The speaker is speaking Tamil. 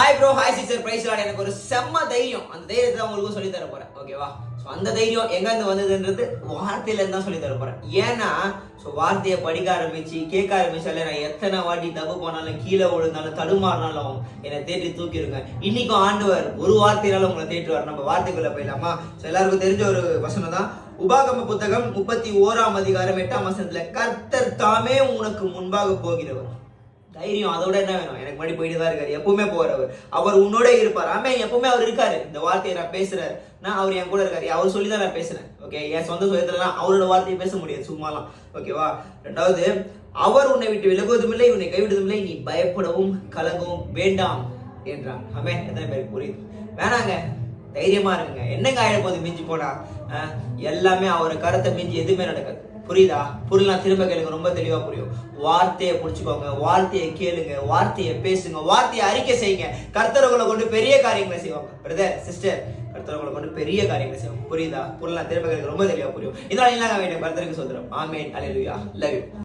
Hi bro hi sister price lot எனக்கு ஒரு செம்ம தைரியம். அந்த தைரியத்தை தான் உங்களுக்கு சொல்லி தர போறேன். ஓகேவா ஸோ அந்த தைரியம் எங்கேருந்து வந்ததுன்றது வார்த்தையில இருந்து தான் சொல்லி தர போறேன். ஏன்னா ஸோ வார்த்தையை படிக்க ஆரம்பிச்சு கேட்க ஆரம்பிச்சாலே நான் எத்தனை வாட்டி தப்பு பண்ணாலும் கீழே விழுந்தாலும் தடுமாறினாலும் என்னை தேற்றி தூக்கிடுங்க. இன்னைக்கும் ஆண்டவர் ஒரு வார்த்தையினால உங்களை தேற்றுவார். நம்ம வார்த்தைக்குள்ள போயிடலாமா? ஸோ எல்லாருக்கும் தெரிஞ்ச ஒரு வசனம் தான். உபாகம புத்தகம் முப்பத்தி ஓராம் அதிகாரம் எட்டாம் வசனத்துல கர்த்தர் தாமே உனக்கு முன்பாக போகிறவர். தைரியம் அதோட என்ன வேணும்? எனக்கு முன்னாடி போயிட்டு தான் இருக்காரு. எப்பவுமே போறவர் அவர். உன்னோட இருப்பார். ஆமே எப்பவுமே அவர் இருக்காரு. இந்த வார்த்தையை நான் பேசுறேன். நான் அவர் என் கூட இருக்காரு. அவர் சொல்லி தான் நான் பேசுறேன். ஓகே என் சொந்த சுயத்துலலாம் அவரோட வார்த்தையை பேச முடியாது. சும்மாலாம். ஓகேவா ரெண்டாவது அவர் உன்னை விட்டு விலகுவதும் இல்லை உன்னை கைவிடுவதும் இல்லை நீ பயப்படவும் கலங்கவும் வேண்டாம் என்றான். ஆமே எத்தனை பேருக்கு புரியுது? வேணாங்க. தைரியமா இருங்க. என்னங்க ஆயிட போகுது மிஞ்சி போனா? எல்லாமே அவர் கருத்தை மிஞ்சி எதுவுமே நடக்காது. புரியுதா? புரியலாம் திரும்ப கேளுங்க ரொம்ப தெளிவா புரியும். வார்த்தையை புடிச்சுக்கோங்க வார்த்தையை கேளுங்க வார்த்தையை பேசுங்க வார்த்தையை அறிக்கை செய்யுங்க. கர்த்தரவங்களை கொண்டு பெரிய காரியங்களை செய்வாங்க. பிரதர் சிஸ்டர் கர்த்தரவங்களை கொண்டு பெரிய காரியங்களை செய்வாங்க. புரியுதா? புரியலாம் திரும்ப கேளுங்க ரொம்ப தெளிவா புரியும். இதனால என்ன வேண்டும் கர்த்தருக்கு சொல்றோம் ஆமேன். அலையா லவ்